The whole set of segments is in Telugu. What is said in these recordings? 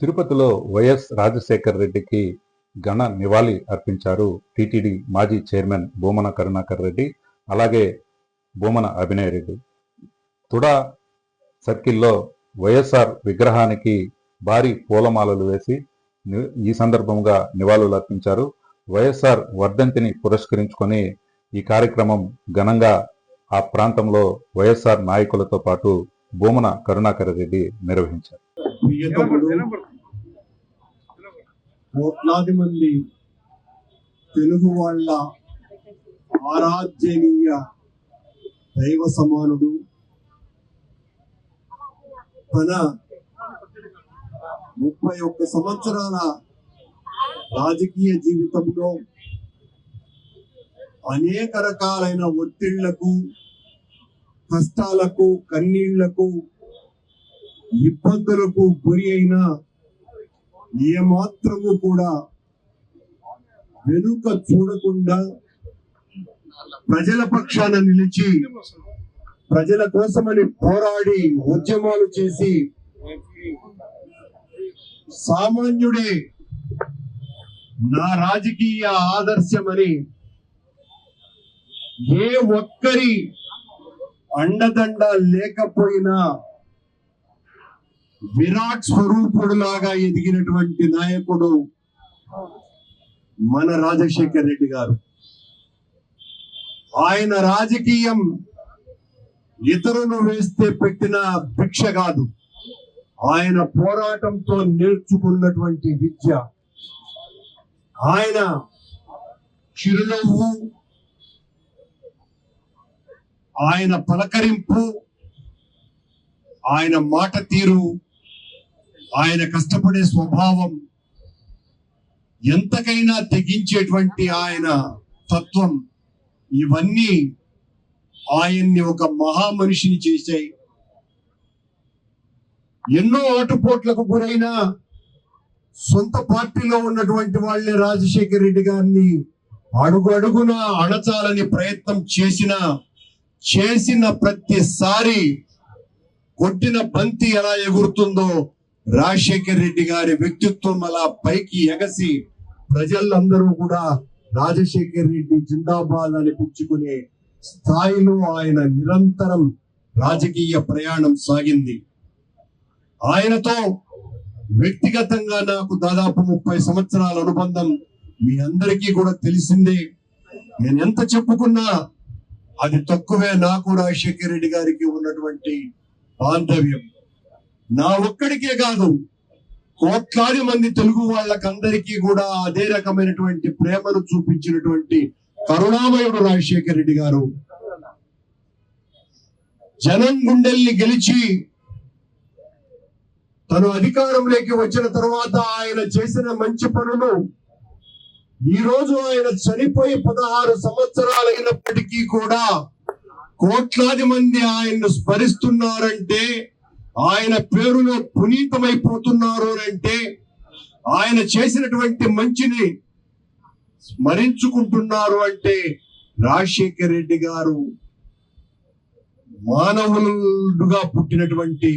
తిరుపతిలో వైఎస్ రాజశేఖర్ రెడ్డికి ఘన నివాళి అర్పించారు టిటిడి మాజీ చైర్మన్ భూమన కరుణాకర్ రెడ్డి అలాగే భూమన అభినయ్ రెడ్డి. తుడా సర్కిల్లో వైఎస్ఆర్ విగ్రహానికి భారీ పూలమాలలు వేసి ఈ సందర్భంగా నివాళులు అర్పించారు. వైఎస్ఆర్ వర్ధంతిని పురస్కరించుకొని ఈ కార్యక్రమం ఘనంగా ఆ ప్రాంతంలో వైఎస్ఆర్ నాయకులతో పాటు భూమన కరుణాకర్ రెడ్డి నిర్వహించారు. ప్రియతముడు కోట్లాది మంది తెలుగు వాళ్ళ ఆరాధ్యనీయ దైవ సమానుడు. తన ముప్పై ఒక్క సంవత్సరాల రాజకీయ జీవితంలో అనేక రకాలైన ఒత్తిళ్ళకు కష్టాలకు కన్నీళ్ళకు ఇబ్బందులకు గురి అయిన ఏమాత్రము కూడా వెనుక చూడకుండా ప్రజల పక్షాన నిలిచి ప్రజల కోసమని పోరాడి ఉద్యమాలు చేసి సామాన్యుడే నా రాజకీయ ఆదర్శమని ఏ ఒక్కరి అండదండ లేకపోయినా విరాట్ స్వరూపుడులాగా ఎదిగినటువంటి నాయకుడు మన రాజశేఖర్ రెడ్డి గారు. ఆయన రాజకీయం ఇతరులు వేస్తే పెట్టిన భిక్ష కాదు. ఆయన పోరాటంతో నేర్చుకున్నటువంటి విద్య. ఆయన చిరునవ్వు ఆయన పలకరింపు ఆయన మాట తీరు ఆయన కష్టపడే స్వభావం ఎంతకైనా తెగించేటువంటి ఆయన తత్వం ఇవన్నీ ఆయన్ని ఒక మహా మనిషిని చేశాయి. ఎన్నో ఆటుపోట్లకు గురైన సొంత పార్టీలో ఉన్నటువంటి వాళ్ళే రాజశేఖర్ రెడ్డి గారిని అడుగు అడుగున అణచాలని ప్రయత్నం చేసిన చేసిన ప్రతిసారి కొట్టిన బంతి ఎలా ఎగురుతుందో రాజశేఖర్ రెడ్డి గారి వ్యక్తిత్వం అలా పైకి ఎగసి ప్రజలందరూ కూడా రాజశేఖర్ రెడ్డి జిందాబాద్ అని పుచ్చుకునే స్థాయిలో ఆయన నిరంతరం రాజకీయ ప్రయాణం సాగింది. ఆయనతో వ్యక్తిగతంగా నాకు దాదాపు ముప్పై సంవత్సరాల అనుబంధం మీ అందరికీ కూడా తెలిసిందే. నేను ఎంత చెప్పుకున్నా అది తక్కువే నాకు రాజశేఖర్ రెడ్డి గారికి ఉన్నటువంటి బాంధవ్యం. నా ఒక్కడికే కాదు కోట్లాది మంది తెలుగు వాళ్ళకందరికీ కూడా అదే రకమైనటువంటి ప్రేమను చూపించినటువంటి కరుణామయుడు రాజశేఖర్ రెడ్డి గారు. జనం గుండెల్ని గెలిచి తను అధికారంలోకి వచ్చిన తర్వాత ఆయన చేసిన మంచి పనులు ఈ రోజు ఆయన చనిపోయి పదహారు సంవత్సరాలైనప్పటికీ కూడా కోట్లాది మంది ఆయన్ను స్మరిస్తున్నారంటే ఆయన పేరులో పునీతమైపోతున్నారు అంటే ఆయన చేసినటువంటి మంచిని స్మరించుకుంటున్నారు అంటే రాజశేఖర్ రెడ్డి గారు మానవులుగా పుట్టినటువంటి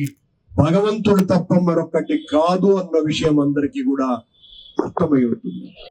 భగవంతుడు తప్ప మరొకటి కాదు అన్న విషయం అందరికీ కూడా అర్థమై ఉంటుంది.